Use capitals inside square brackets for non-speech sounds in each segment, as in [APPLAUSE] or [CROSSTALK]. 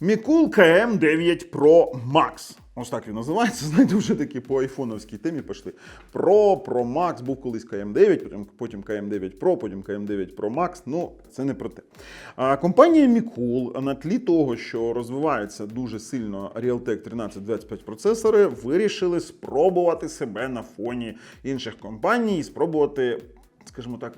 Мікул КМ9 Pro Max. Ось так він називається. Знаєте, вже такі по айфоновській темі пішли. Pro, Pro Max, був колись КМ9, потім, потім КМ9 Pro, потім КМ9 Pro Max. Ну, це не про те. А, компанія Мікул на тлі того, що розвивається дуже сильно Realtek 1325 процесори, вирішили спробувати себе на фоні інших компаній і спробувати, скажімо так,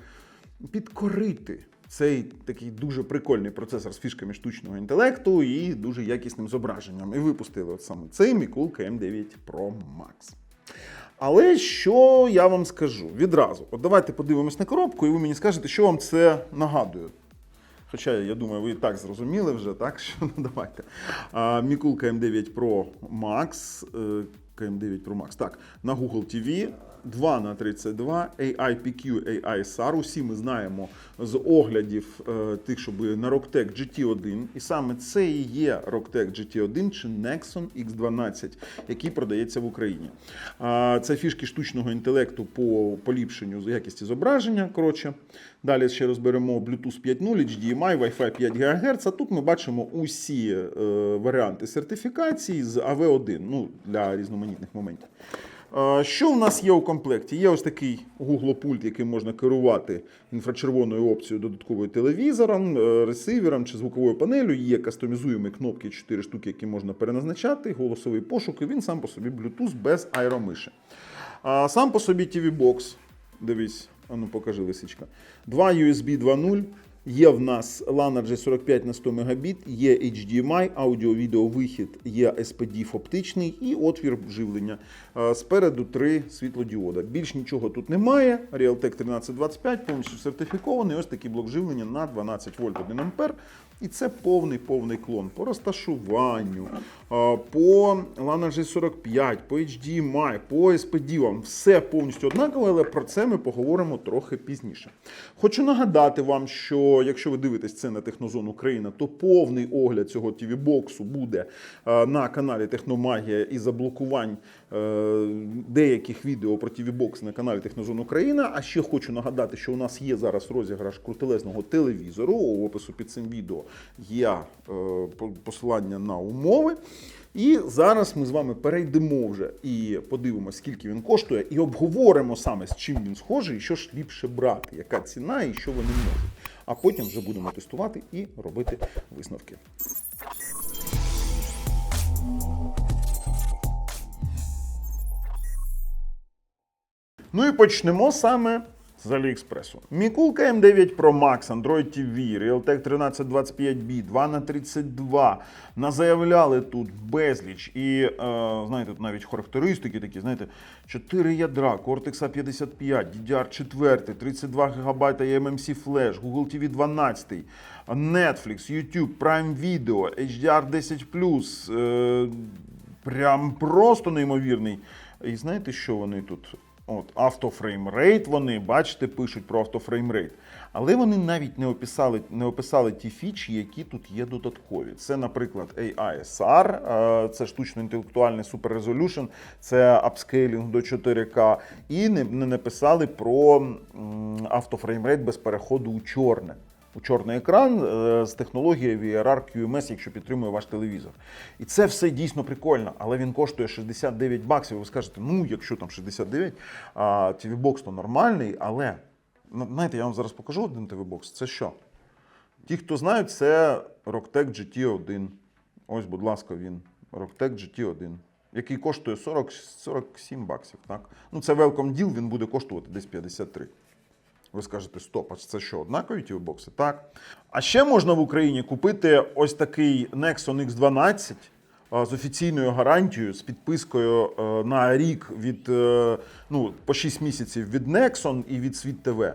підкорити цей такий дуже прикольний процесор з фішками штучного інтелекту і дуже якісним зображенням. І випустили от саме цей Мікул KM9 Pro Max. Але що я вам скажу відразу? От давайте подивимось на коробку, і ви мені скажете, що вам це нагадує. Хоча, я думаю, ви і так зрозуміли вже, так? [LAUGHS] Що ну, давайте. А, Мікул KM9 Pro Max. е, KM9 Pro Max. Так, на Google TV 2 на 32 AIPQ, AI SAR. Усі ми знаємо з оглядів е, тих, що були на Rocktec GT1. І саме це і є Rocktec GT1 чи Nexon X12, який продається в Україні. Це фішки штучного інтелекту по поліпшенню якості зображення. Коротше, далі ще розберемо Bluetooth 5.0, HDMI, Wi-Fi 5 ГГц. Тут ми бачимо усі е, варіанти сертифікації з AV1 ну, для різноманітних моментів. Що в нас є у комплекті? Є ось такий Google пульт, яким можна керувати інфрачервоною опцією додатковою телевізором, е, ресивером чи звуковою панелью. Є кастомізуємі кнопки 4 штуки, які можна переназначати, голосовий пошук, і він сам по собі Bluetooth без аеромиші. Сам по собі TV-бокс. Дивись, ну покажи лисичка. Два USB 2.0. Є в нас LAN RJ45 на 100 Мбіт, є HDMI, аудіо-відео є SPDIF оптичний і отвір живлення. Спереду три світлодіода. Більш нічого тут немає. Realtek 1325 повністю сертифікований. Ось такий блок живлення на 12 вольт 1 ампер. І це повний повний клон по розташуванню, по LAN RJ45, по HDMI, по SPDIF. Все повністю однаково, але про це ми поговоримо трохи пізніше. Хочу нагадати вам, що якщо ви дивитесь це на Технозон Україна, то повний огляд цього TV-боксу буде е, на каналі Техномагія і заблокувань е, деяких відео про TV-бокс на каналі Технозон Україна. А ще хочу нагадати, що у нас є зараз розіграш крутелезного телевізору. У опису під цим відео є е, посилання на умови. І зараз ми з вами перейдемо вже і подивимося, скільки він коштує, і обговоримо саме з чим він схожий, і що ж ліпше брати, яка ціна і що вони можуть. А потім вже будемо тестувати і робити висновки. Ну і почнемо саме з Аліекспресу. Мікулка М9 Pro Max, Android TV, Realtek 1325B, 2 на 32 Назаявляли тут безліч. І е, знаєте, тут навіть характеристики такі, знаєте, 4 ядра, Cortex A55, DDR4, 32 ГБ eMMC Flash, Google TV 12, Netflix, YouTube, Prime Video, HDR10+, е, прям просто неймовірний. І знаєте, що вони тут? От, автофреймрейт вони, бачите, пишуть про автофреймрейт. Але вони навіть не описали, не описали ті фічі, які тут є додаткові. Це, наприклад, AISR, е, це штучно-інтелектуальний суперрезолюшн, це апскейлінг до 4К. І не, не написали про автофреймрейт без переходу у чорне. У чорний екран е, з технологією VRR QMS, якщо підтримує ваш телевізор. І це все дійсно прикольно, але він коштує 69 баксів. Ви скажете, ну якщо там 69, а TV-бокс то нормальний, але ну, знаєте, я вам зараз покажу один TV-бокс. Це що? Ті, хто знають, це Rocktec GT1. Ось, будь ласка, він. Rocktec GT1. Який коштує 40, 47 баксів. Так? Ну, це welcome deal, він буде коштувати десь 53. Ви скажете, стоп, а це що, однакові ті бокси? Так. А ще можна в Україні купити ось такий Nexon X12 з офіційною гарантією, з підпискою е, на рік від е, ну, по 6 місяців від Nexon і від Світ ТВ.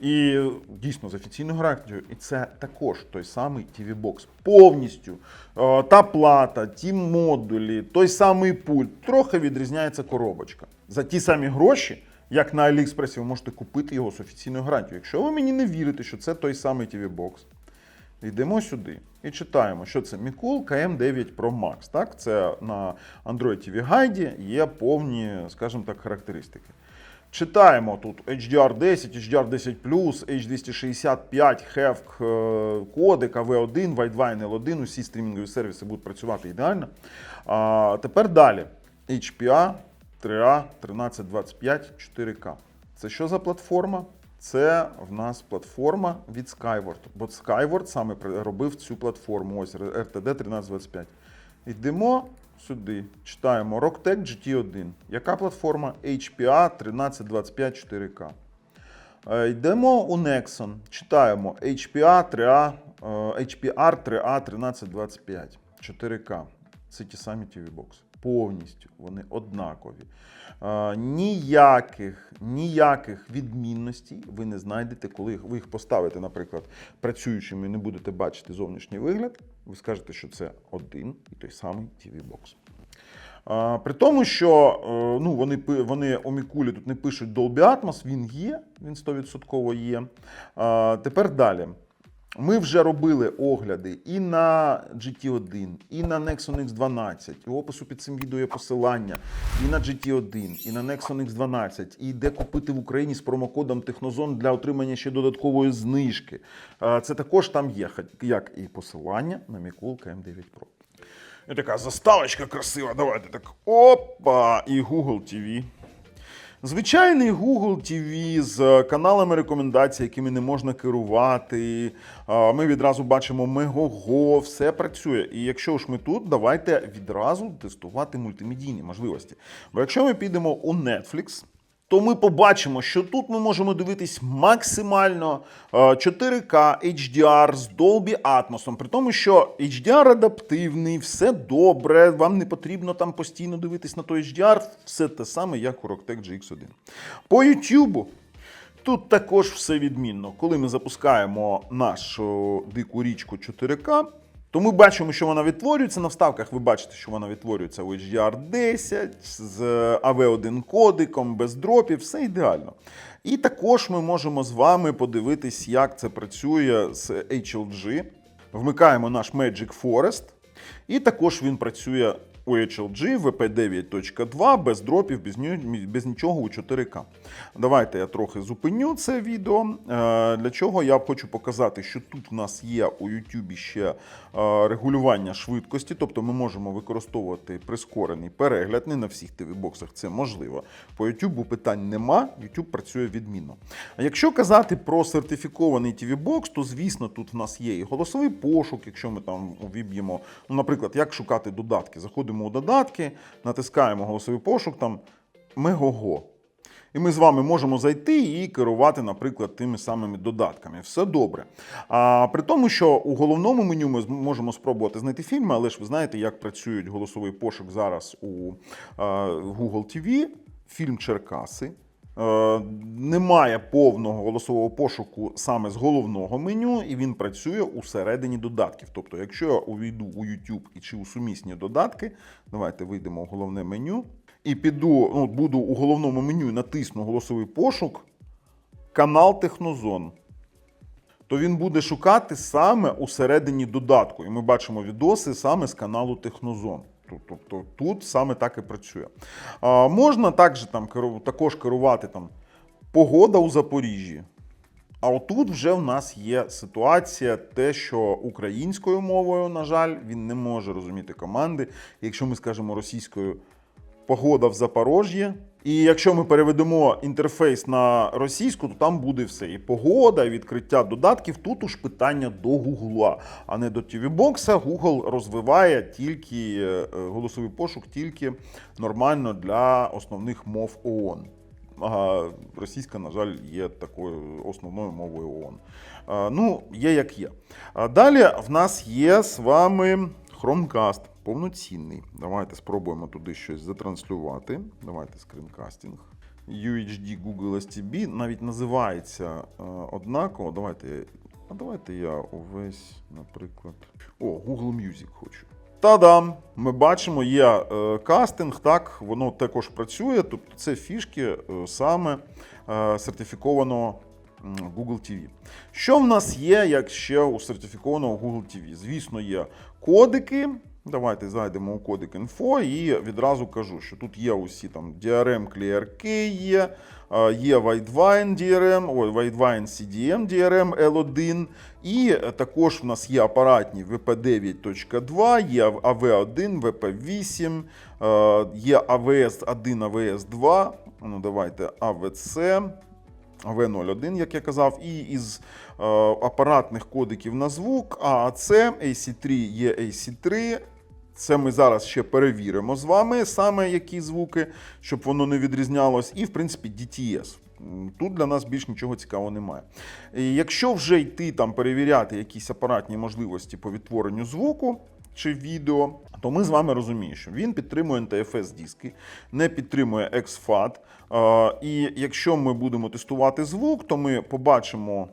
І дійсно з офіційною гарантією. І це також той самий TV Box. Повністю Е, та плата, ті модулі, той самий пульт. Трохи відрізняється коробочка. За ті самі гроші, як на Аліекспресі, ви можете купити його з офіційною гарантією. Якщо ви мені не вірите, що це той самий TV Box, йдемо сюди і читаємо, що це Мікул KM9 Pro Max. Так? Це на Android TV Guide є повні, скажімо так, характеристики. Читаємо тут HDR10, HDR10+, H265, HEVC е, кодек, AV1, Widevine L1, усі стрімінгові сервіси будуть працювати ідеально. А, тепер далі. HPA 3A 1325 4K. Це що за платформа? Це в нас платформа від Skyward. Бо Skyward саме робив цю платформу. Ось RTD 1325. Йдемо сюди. Читаємо Rocktech GT1. Яка платформа? HPA 1325 4K. Е, Йдемо у Nexon. Читаємо HPA 3A, е, HPR 3A 1325 4K. Це ті самі TV Box. Повністю вони однакові. Ніяких, ніяких відмінностей ви не знайдете, коли ви їх поставите, наприклад, працюючими і не будете бачити зовнішній вигляд. Ви скажете, що це один і той самий TV Box. А, При тому, що е, ну, вони, вони Омікулі тут не пишуть Dolby Atmos, він є, він 100% є. Тепер далі. Ми вже робили огляди і на GT1, і на Nexon X12. І в опису під цим відео є посилання і на GT1, і на Nexon X12, і де купити в Україні з промокодом Технозон для отримання ще додаткової знижки. Це також там є, як і посилання на Мікул КМ9 Pro. І така заставочка красива. Давайте так. Опа! І Google TV. Звичайний Google TV з каналами рекомендацій, якими не можна керувати. Ми відразу бачимо Мегого, все працює. І якщо ж ми тут, давайте відразу тестувати мультимедійні можливості. Бо якщо ми підемо у Netflix, то ми побачимо, що тут ми можемо дивитись максимально е, 4К HDR з Dolby Atmos, при тому, що HDR адаптивний, все добре, вам не потрібно там постійно дивитись на той HDR, все те саме, як у Rocktech GX1. По YouTube тут також все відмінно. Коли ми запускаємо нашу дику річку 4К, то ми бачимо, що вона відтворюється. На вставках ви бачите, що вона відтворюється у HDR10 з AV1 кодиком, без дропів, все ідеально. І також ми можемо з вами подивитись, як це працює з HLG. Вмикаємо наш Magic Forest, і також він працює у HLG VP9.2 без дропів, без, без нічого у 4К. Давайте я трохи зупиню це відео. Е, Для чого я хочу показати, що тут в нас є у YouTube ще е, регулювання швидкості, тобто ми можемо використовувати прискорений перегляд. Не на всіх TV-боксах це можливо. По YouTube питань нема, YouTube працює відмінно. А якщо казати про сертифікований TV-бокс, то звісно тут в нас є і голосовий пошук, якщо ми там увіб'ємо, ну, наприклад, як шукати додатки. Заходимо у додатки, натискаємо голосовий пошук, там Мегого. І ми з вами можемо зайти і керувати, наприклад, тими самими додатками. Все добре. А при тому, що у головному меню ми можемо спробувати знайти фільми, але ж ви знаєте, як працюють голосовий пошук зараз у е, Google TV. Фільм Черкаси. Е, Немає повного голосового пошуку саме з головного меню, і він працює усередині додатків. Тобто, якщо я увійду у YouTube і чи у сумісні додатки, давайте вийдемо у головне меню і піду, ну, буду у головному меню і натисну голосовий пошук, канал Технозон. То він буде шукати саме усередині додатку. І ми бачимо відоси саме з каналу Технозон. Ту- Тобто тут саме так і працює. А, можна також, там, також керувати там, погода у Запоріжжі. А отут вже в нас є ситуація, те, що українською мовою, на жаль, він не може розуміти команди. Якщо ми скажемо російською погода в Запорожжі. І якщо ми переведемо інтерфейс на російську, то там буде все. І погода, і відкриття додатків. Тут уж питання до Гугла, а не до TV-бокса. Google розвиває тільки е, голосовий пошук, тільки нормально для основних мов ООН. А російська, на жаль, є такою основною мовою ООН. Ну, є як є. Далі в нас є з вами Chromecast повноцінний. Давайте спробуємо туди щось затранслювати. Давайте скрінкастинг. UHD Google STB навіть називається е, однаково. Давайте, а давайте я увесь, наприклад. О, Google Music хочу. Та-дам! Ми бачимо, є е, кастинг, так, воно також працює. Тобто це фішки е, саме е, сертифікованого Google TV. Що в нас є, як ще у сертифікованого Google TV? Звісно, є кодики, Давайте зайдемо у кодик інфо і відразу кажу, що тут є усі там DRM Clear Key є, є Widevine DRM, ой, Widevine CDM DRM L1, і також в нас є апаратні VP9.2, є AV1, VP8, е, є AVS1, AVS2, ну давайте AVC. V01, як я казав, і із е, апаратних кодиків на звук AAC, AC3 є AC3. Це ми зараз ще перевіримо з вами саме які звуки, щоб воно не відрізнялось. І, в принципі, DTS. Тут для нас більш нічого цікавого немає. І якщо вже йти там перевіряти якісь апаратні можливості по відтворенню звуку чи відео, то ми з вами розуміємо, що він підтримує NTFS диски, не підтримує XFAT. І якщо ми будемо тестувати звук, то ми побачимо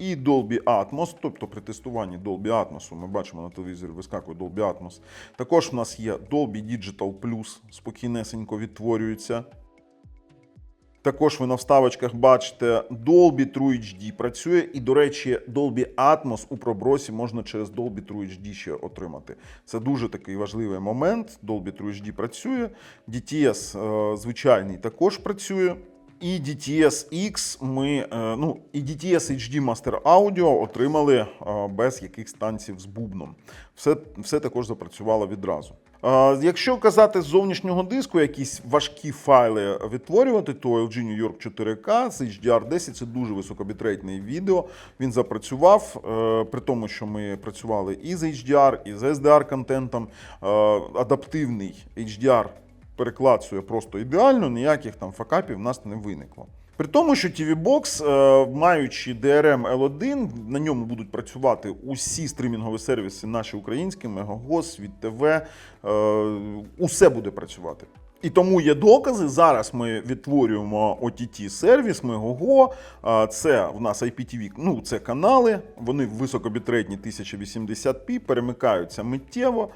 і Dolby Atmos, тобто при тестуванні Dolby Atmos, ми бачимо на телевізорі вискакує Dolby Atmos. Також в нас є Dolby Digital Plus, спокійнесенько відтворюється. Також ви на вставочках бачите Dolby True HD працює, і, до речі, Dolby Atmos у пробросі можна через Dolby True HD ще отримати. Це дуже такий важливий момент. Dolby True HD працює. DTS е, звичайний також працює. І DTS X ми, е, ну, і DTS HD Master Audio отримали е, без якихось танців з бубном. Все, все також запрацювало відразу. Е, Якщо казати з зовнішнього диску, якісь важкі файли відтворювати, то LG New York 4K з HDR10 це дуже високобітрейтне відео. Він запрацював, при тому, що ми працювали і з HDR, і з SDR контентом. Адаптивний HDR переклацує просто ідеально, ніяких там факапів в нас не виникло. При тому, що TV Box, е, маючи DRM L1, на ньому будуть працювати усі стрімінгові сервіси, наші українські, Мегагос, Світ ТВ, е, усе буде працювати. І тому є докази. Зараз ми відтворюємо OTT сервіс Megogo. Це в нас IPTV, ну це канали. Вони високобітретні 1080p, перемикаються миттєво,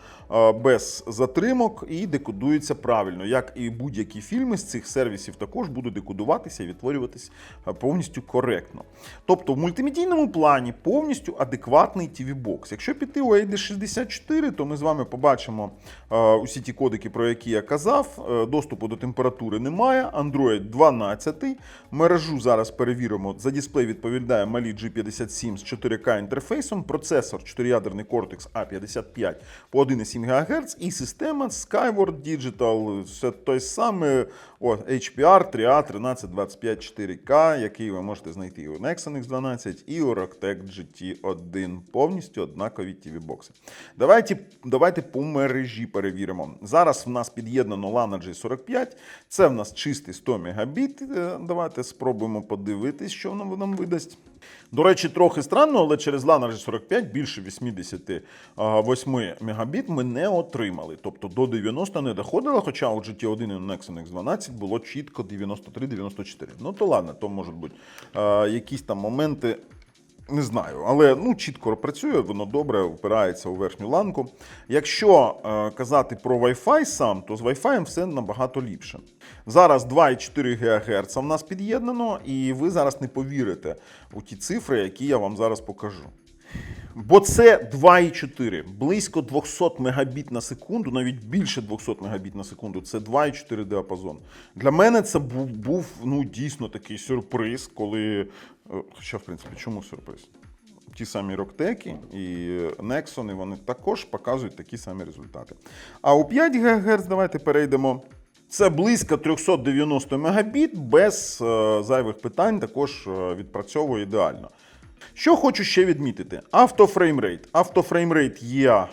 без затримок і декодуються правильно. Як і будь-які фільми з цих сервісів також будуть декодуватися і відтворюватись повністю коректно. Тобто в мультимедійному плані повністю адекватний TV-бокс. Якщо піти у AD64, то ми з вами побачимо усі ті кодики, про які я казав. Е, Доступу до температури немає. Android 12. Мережу зараз перевіримо. За дисплей відповідає малі G57 з 4К інтерфейсом, процесор 4-ядерний Cortex A55 по 1,7 ГГц і система Skyward Digital. Все той самий о, HPR 3A 1325 4K, який ви можете знайти і у Nexon X12, і у Rocktec GT1. Повністю однакові TV-бокси. Давайте, давайте по мережі перевіримо. Зараз в нас під'єднано LAN G45. Це в нас чистий 100 Мбіт. Е, Давайте спробуємо подивитись, що воно нам видасть. До речі, трохи странно, але через LAN G45 більше 88 Мбіт ми не отримали. Тобто до 90 не доходило, хоча у GT1 і Nexon X12 було чітко 93-94. Ну то ладно, то можуть бути е, якісь там моменти. Не знаю, але ну чітко працює, воно добре впирається у верхню ланку. Якщо е, казати про Wi-Fi сам, то з Wi-Fi все набагато ліпше. Зараз 2,4 ГГц в нас під'єднано, і ви зараз не повірите у ті цифри, які я вам зараз покажу. Бо це 2,4, близько 200 мегабіт на секунду, навіть більше 200 мегабіт на секунду. Це 2,4 діапазон. Для мене це був, був ну, дійсно такий сюрприз, коли. е, Хоча, в принципі, чому сюрприз? Ті самі Роктеки і Nexon, вони також показують такі самі результати. А у 5 ГГц давайте перейдемо. Це близько 390 мегабіт без е, зайвих питань, також е, відпрацьовує ідеально. Що хочу ще відмітити: автофреймрейт. Автофреймрейт є е,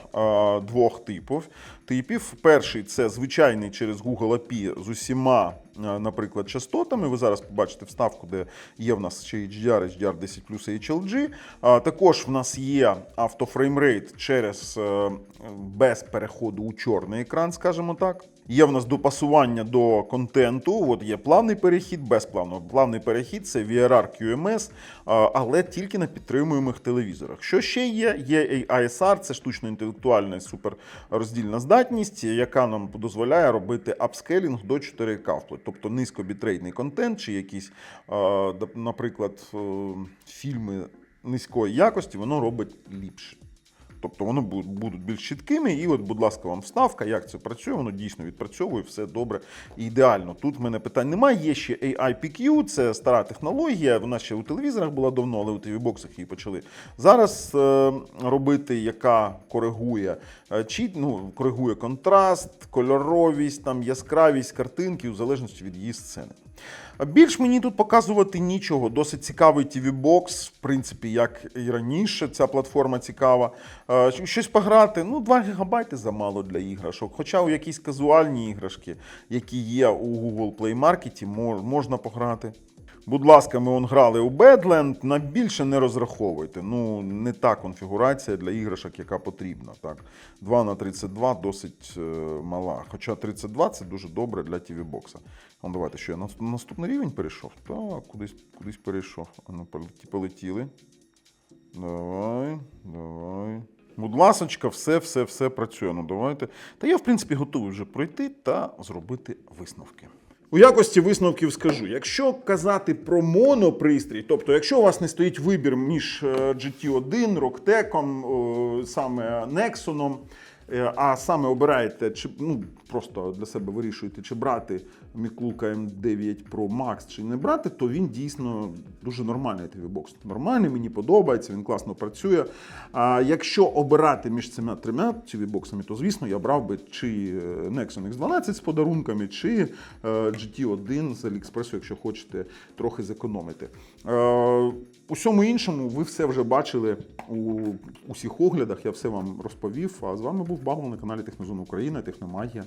двох типів. типів. Перший це звичайний через Google API з усіма, е, наприклад, частотами. Ви зараз побачите вставку, де є в нас ще HDR, HDR 10 і HLG. А, також в нас є автофреймрейт через е, без переходу у чорний екран, скажімо так. Є в нас допасування до контенту. От є плавний перехід, без плавного. Плавний перехід це VRR QMS, але тільки на підтримуємих телевізорах. Що ще є? Є ASR, це штучно-інтелектуальна суперроздільна здатність, яка нам дозволяє робити апскейлінг до 4К, вплоть. тобто низькобітрейтний контент, чи якісь, наприклад, е, фільми низької якості, воно робить ліпше. Тобто вони будуть більш чіткими. І от, будь ласка, вам вставка, як це працює, воно дійсно відпрацьовує, все добре і ідеально. Тут в мене питань немає. Є ще AIPQ, це стара технологія. Вона ще у телевізорах була давно, але у TV-боксах її почали зараз е, робити, яка коригує е, чи, ну, коригує контраст, кольоровість, там, яскравість картинки у залежності від її сцени. Більш мені тут показувати нічого. Досить цікавий TV-бокс, в принципі, як і раніше, ця платформа цікава. Е, Щось пограти, ну, 2 ГБ замало для іграшок. Хоча у якісь казуальні іграшки, які є у Google Play Market, можна пограти. Будь ласка, ми он грали у Badland, на більше не розраховуйте. Ну, не та конфігурація для іграшок, яка потрібна. Так. 2 на 32 досить е, мала. Хоча 32 це дуже добре для TV-бокса. Ну, давайте, що я на на наступний рівень перейшов? Так, кудись, кудись перейшов. Ну, полетіли. Давай, давай. Будь ласочка, все, все, все працює. Ну давайте. Та я, в принципі, готовий вже пройти та зробити висновки. У якості висновків скажу: якщо казати про монопристрій, тобто, якщо у вас не стоїть вибір між е, GT1, Rocktec, е, саме Nexon, а саме обираєте, чи ну просто для себе вирішуєте, чи брати Міклука М9 Pro Max, чи не брати, то він дійсно дуже нормальний TV-бокс. Нормальний, мені подобається, він класно працює. А якщо обирати між цими трьома TV-боксами, то звісно я брав би чи е, Nexon X12 з подарунками, чи е, GT1 з AliExpress, якщо хочете трохи зекономити. Е, Усьому іншому ви все вже бачили у усіх оглядах. Я все вам розповів. А з вами був Багл на каналі Технозон Україна, Техномагія.